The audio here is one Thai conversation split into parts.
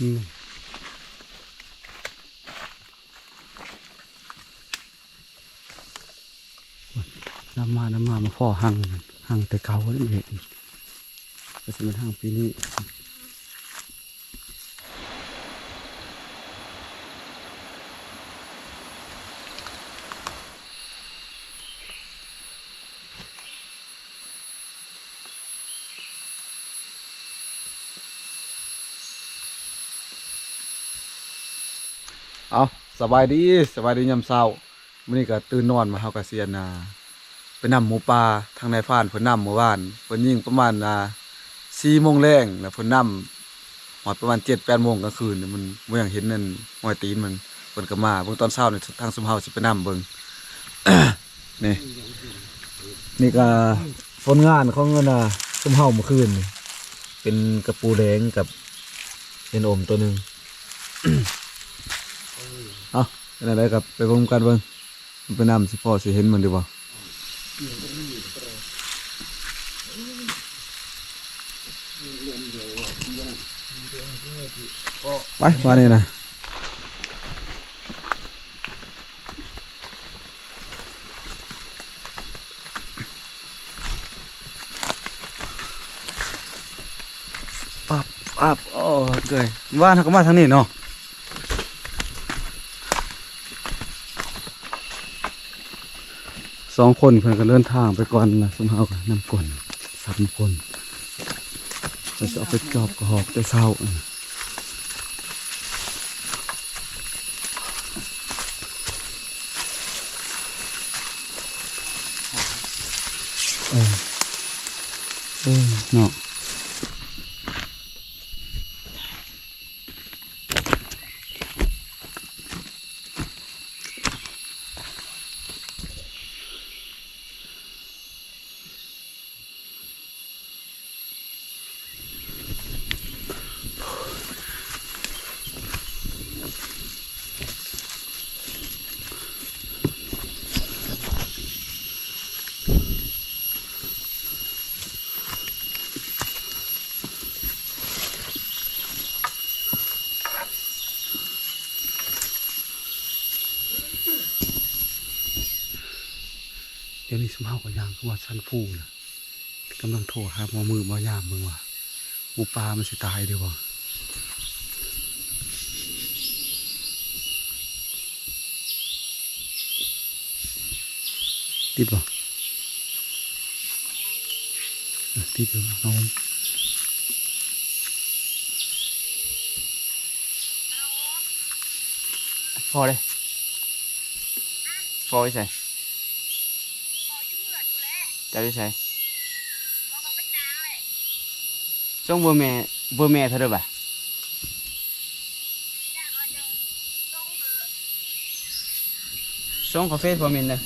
น้ำมา น้ำมา มาพ่อหังหังแต่เก่าแล้วเห็นก็จะเป็นหังปีนี้ เอาสบายดีสบายดียามเช้ามื้อนี้ก็ตื่นนอนมาเฮาก็เสียนาไปนำหมูป่าทางในฟ้านเพิ่นนำเมื่อวานเพิ่นยิงประมาณอ่า4โมงแรงแล้วเพิ่นนำฮอดประมาณ7 8โมงกลางคืนมันบ่อยากเห็นนั่นหอยตีนมันเพิ่นก็มาเบิ่งตอนเช้านี่ทางซุมเฮาสิไปนำเบิ่งนี่นี่ก็ผลงานของเงินน่ะซุมเฮาเมื่อคืนเป็นกระปูแดงกับเป็นอมตัวหนึ่ง เป็นอะไรกับไปพรมกันเบิ่งมันไปน้ำสิพ่อสิเห็นมันดีบ่ไปมาเนี่ยนะปับปับโอ้เกยว่านเขาก็มาทางนี้เนาะ องคนเพิ่นก็เลื่อนทางไปก่อนนะสมเฮาก็นำก่อนสามคนเราจะเอาไปจอบกระหอกแต่เช้าอะนะเออเออเนาะ ดี๋ยวนี้สมเฮาก็ย่างเข้ามาชั้นผู้นะกำลังโทรหาหมอมือหมอยามมึงว่าหมูปามันสิตายเดียวบ่ติดบ่ติดอยู่น้องพอเลยพอไปใส่ จะไปใส่ส่งเบอร์แม่เบอร์แม่เธอเด้อบ่ะส่งกาแฟพอมินเด้อ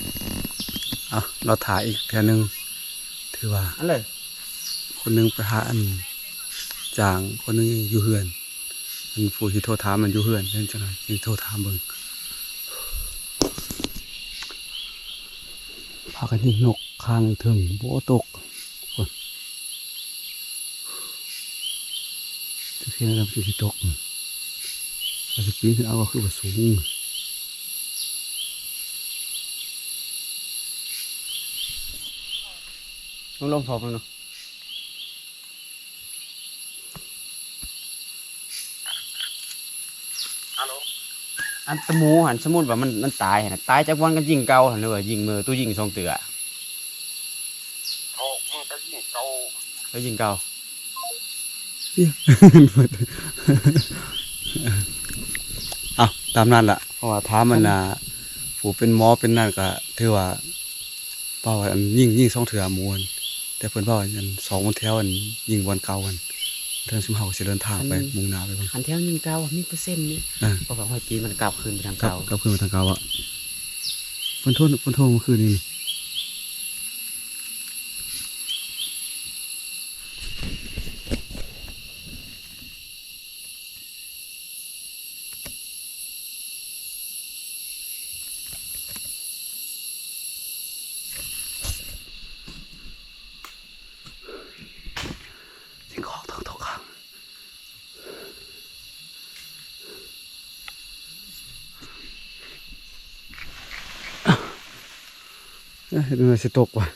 อะเราถ่ายอีกแค่นึง ถือว่า อันเลย คนหนึงไปหาอันจาง คนหนึงอยู่เฮือน อันผู้ที่โทรถามมันอยู่เฮือนเพิ่นจังได๋ที่โทรถามเบิ่ง พากันยิงนกคางถึงโบตกคนจะเพียงนำสิสิตกถ้าสิปีนขึ้นเอาก็คือว่าสูงลงลองสอบมันเนาะ อันตะหมูหันสมมุติว่ามันมันตายหั่นน่ะตายจากวันกันยิงเก่าหั่นหรือว่ายิงมือตู้ยิงสองเตือเขามันก็ยิ่งเก่าแล้วยิงเก่าเอาตามนั้นล่ะเพราะว่าถามมันน่ะผู้เป็นหมอเป็นนั่นก็ถือว่าเป้าว่าอันยิ่งยิ่งสองเถื่อหมวนแต่เพิ่นเว่าอันสองวันแถวอันยิ่งวันเก่าอัน เทิงชุมเฮาสิเดินทางไปมุ่งหน้าไปเบิ่งหันแถวยิงเก่ามีเปอร์เซ็นต์นี่อ่าเพราะว่าห้อยจีนมันกลับคืนไปทางกลับเก่ากลับคืนมาทางเก่าอะเพิ่นโทษเพิ่นโทษเมื่อคืนนี้สิ่งของทั้งทุกครั้ง เอ้ยดูหน่อยสิตกว่ะ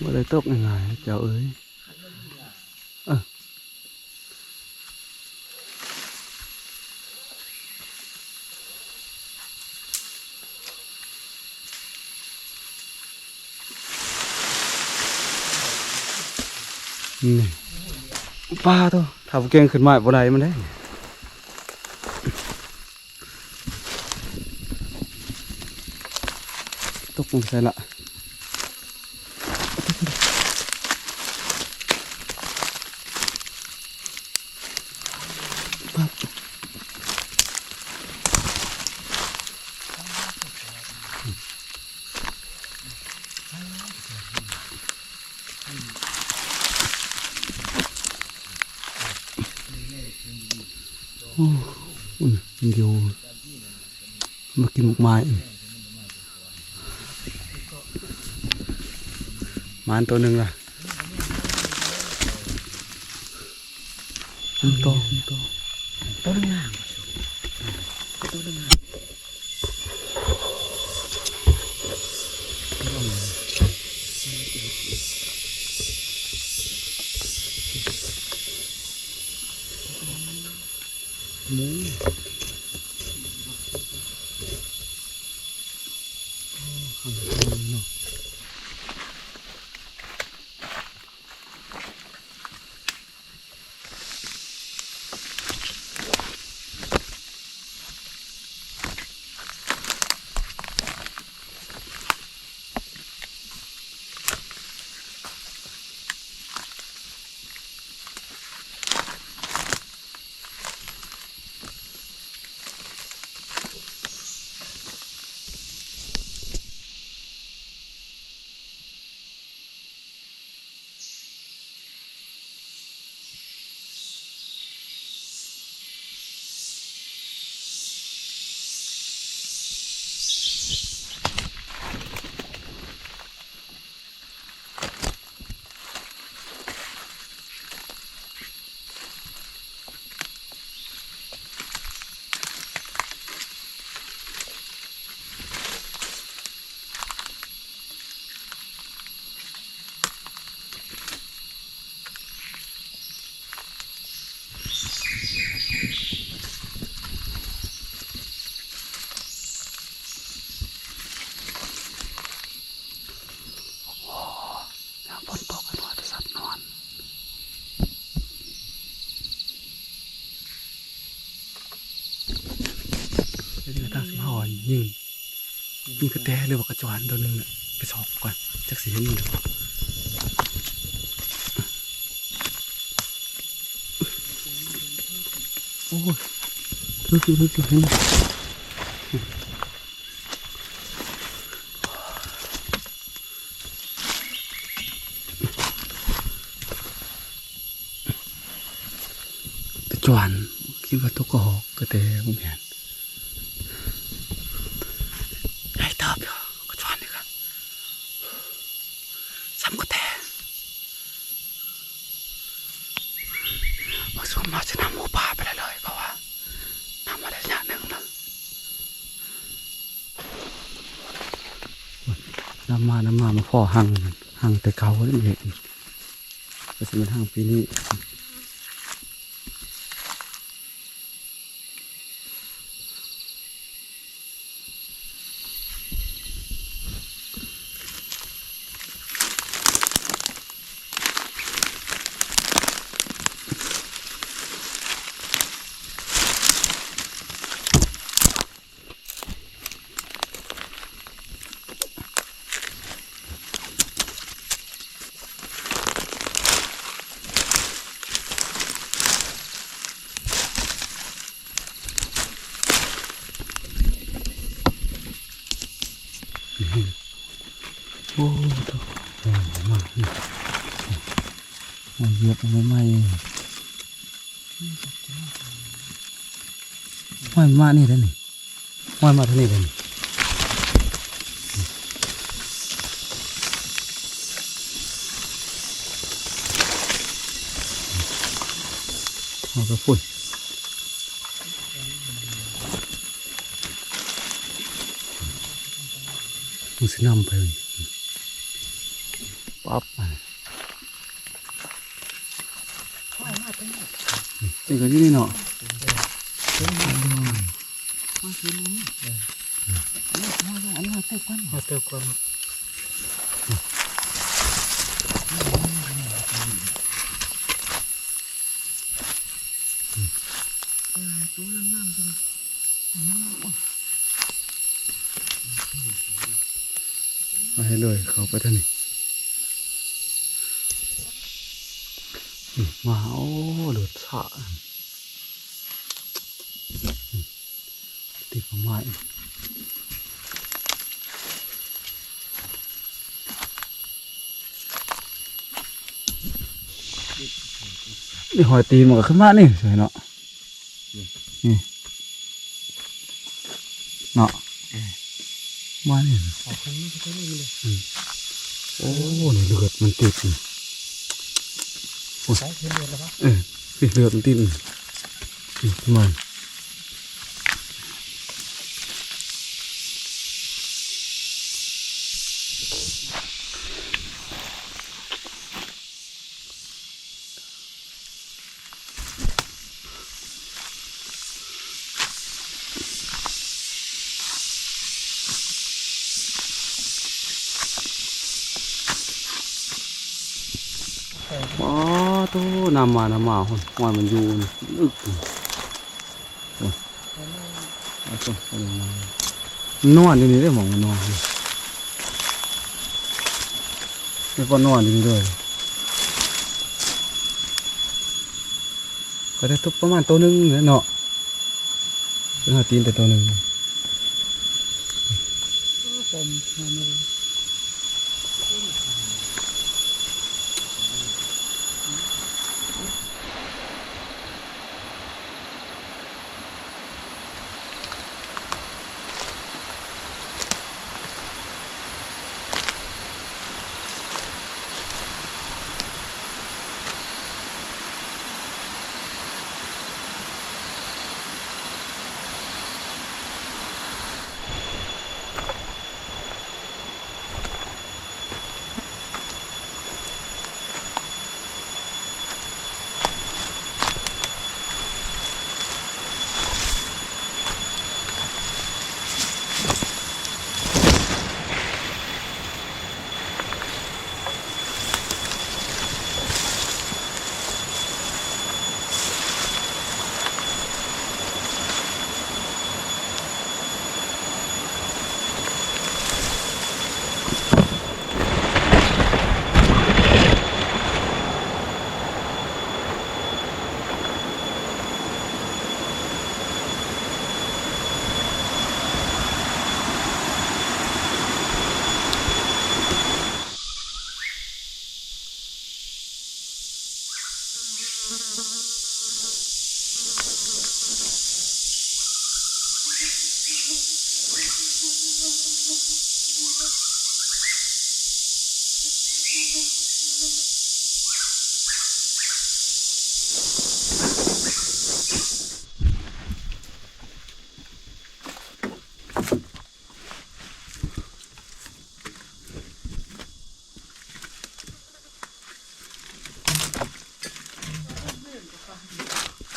ว่าได้ตกง่ายๆเจ้าเอ้ย นี่ปลาตัวถ้าบ่เก่งขึ้นมาบ่ได้มันได้ตกลงใส่ละ มันอยู่มากินหมกไม้มานตัวหนึ่งล่ะมันโตมันโตต้นงาง ยิงยิงกระแตหรือว่ากระจวนตัวหนึงน่ะไปสอบก่อนจักสิเห็นอยู่โอ้ยลึกอยู่ลึกอยู่เห็นไหมกระจวนคิดว่าตัวกระหอกกระเตผมเห็นใหญ่เติบอยู่กระจวนนี่ครับซ้ำกระแตบางส่วนมาจะนำหมูป่าไปเลยเลยเพราะว่า ทำมาได้ระยะหนึ่งแล้วน้ำมา น้ำมา มา พ่อหังมันหังแต่เกาวเองก็จะเป็นหังปีนี้ เหยียบไม้ไหมห้อยมานี่เท่านี่ห้อยมาท่านี่เลยเอากรปุ่นมึงสินำไปปั๊บ จริงก็อยู่นี่เนาะเอาเติมความมาให้เลยเขาไปทางนี้นี่ มาโอ้หลุดสะติดประมาณนี่หอยตีนมันก็ขึ้นมานี่สวยเนาะนี่เนาะมานี่ออกข้างนี้ก็ได้เลยโอ้นี่เลือดมันติดนี่ ใช้เพื่อนเดือนแล้วปะเออนี่เลือดมันติดนี่นี่ทำไมอ๋ ตู้นำมานำมาคนหอยมันอยู่อึกนอนอนอยู่นี่ได้หมองมันนอนนี่ไม่พอนอนอยู่นี่เลยก็ได้ทุบประมาณตัวหนึงเนี่ยเนาะเป็นหาตีนแต่ตัวหนึ่งผมทำอะไร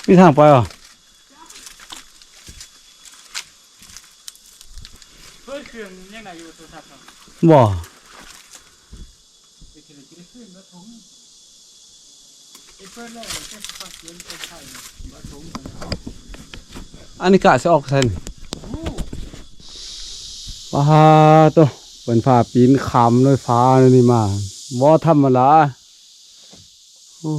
มีทางไปเหรอเพื่อนเครื่องยังไงอยู่โทรศัพท์เนาะบ่ไปทีละกินขึ้นแล้วถุงไอ้เพื่อนแรกแค่ฟักเย็นเป็นไข่ว่าถุงมันอันนี้กะจะออกเส้นโอ้ว้าตัวเป็นผ้าปีนคำเลยฟ้านี่มาบ่ธรรมดาโอ้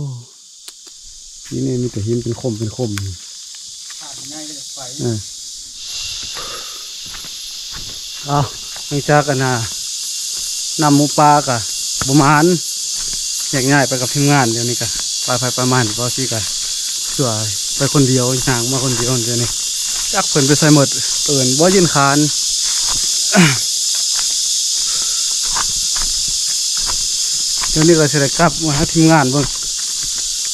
นี่นี่มีแต่หินเป็นคมเป็นคมขาดง่ายเลยไฟเออเอาหลังจากกันนะนำหมูปลากะประมาณอยากง่ายไปกับทีมงานเดี๋ยวนี้กะไปไปประมาณก็สิกะเชื่อไปคนเดียวย่างมาคนเดียวเดี๋ยวนี้จักเพิ่นไปใส่หมดเอินบ่ยินคานเดี๋ยวนี้ก็สิได้กลับมาหาทีมงานเบิ่ง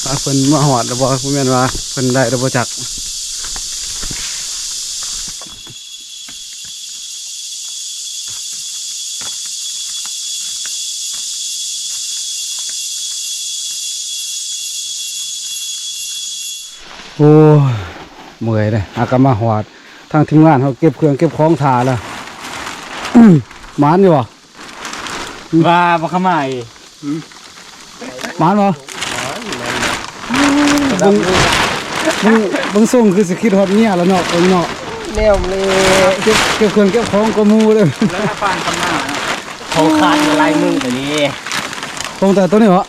ว่าเพิ่นมาหอดแล้วบ่บ่แม่นว่าเพิ่นได้แล้วบ่จักโอ้ยเมื่อยเลยอากามาหอด ทางทีมงานเขาเก็บเครื่องเก็บของถ่าแล้วหมานอยู่บ่ว่าบ่ขมายหมานบ่ บึงบึงบึงส่งคือสิคิดฮอดเมียแล้วเนาะเอิ้นเนาะแนวเลยเก็บเก็บเครื่องเก็บของก็หมูเลยแล้วถ้าฟานคำหน้าเขาขาดลายมือไปนี่ตรงแต่ตัวนี้เหรอ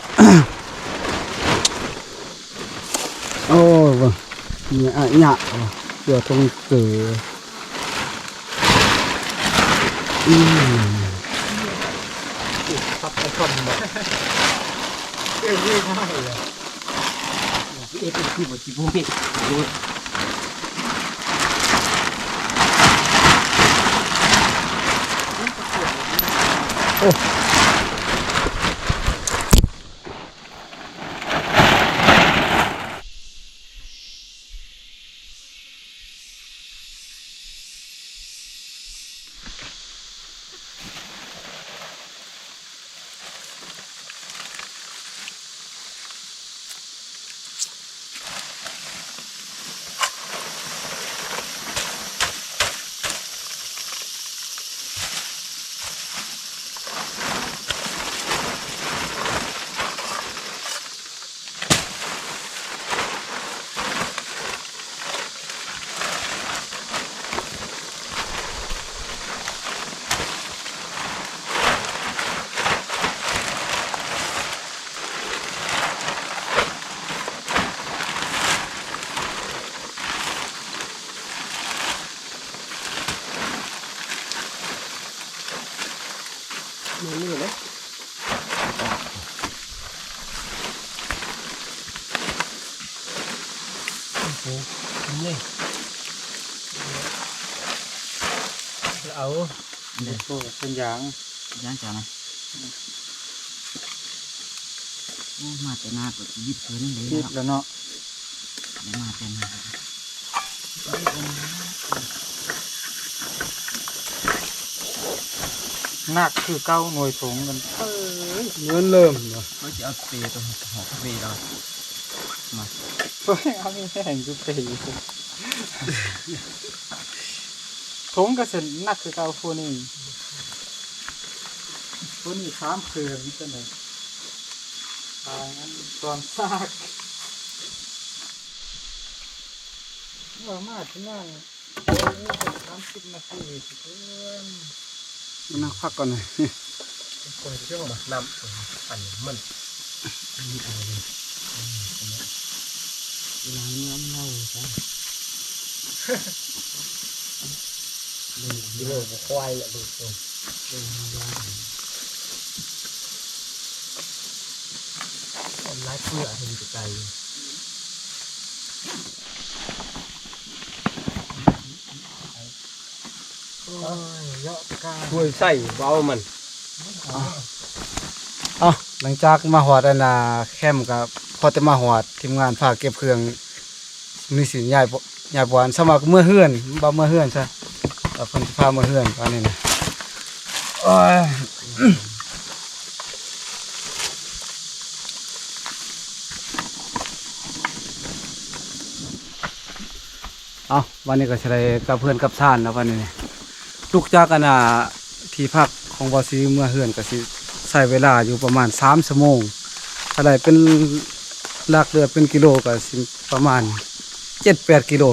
โอ้ยบ่เนี่ยอะหยะว่ะเดี๋ยวทงเกืออืมครับไอ้คนบ่เอ้ยไม่ได้เลย เอ๊ะเป็นที่บ่ที่บ่มีดูมื โอ้โหนี่เอาโอ้เป็นยางย่างจ้านะโอ้มาแต่หน้าก็ยิบเพิ่นเลยคิดครับแล้วเนาะเดี๋ยวมาแต่หน้าหนักคือเก้าหน่วยถุงกันเงินเริ่มเนาะเขาจะเอาเปรย์ตัวหอกเปรย์เรา เฮ้ยเอาไม่แห้งจุดเตยถุงก็เสร็จหนักคือเก้าฟูนี่ฟูนี่สามเครื่องนี่จะไหนตายงั้นตอนซากว่ามาที่นั่นโอ้ยสามสิบนาทีสิเพื่อนมานั่งพักก่อนหน่อยคนเชื่อมานำอันมันเว ลาเนื้อเน่าจ้ะกิโลกควายละเบิกตัวคนร้ายเพื่อเห็นไกลโอ้เยอะกาช่วยใส่เบามัน เอาหลังจากมาหอดนน่ะแคมกับ อจะมาหอดทีมงานฝากเก็บเครื่องนี่สิยายบ่ยายบอนสมัครเมื่อเฮือนบ่เมื่อเฮือนซะเอาเพิ่นพาเมื่อเฮือนอันนี้นะโอ้ยเอาวันนี้ก็สิได้กับเพื่อนกับซ่านแล้ววันนี้นี่ลูกจากันน่ะที่พักของบ่ซีเมื่อเฮือนก็สิใช้เวลาอยู่ประมาณ3ชั่วโมงถ้าได้เป็น ลากเรือเป็นกิโลก็สิประมาณเจ็ดแปดกิโล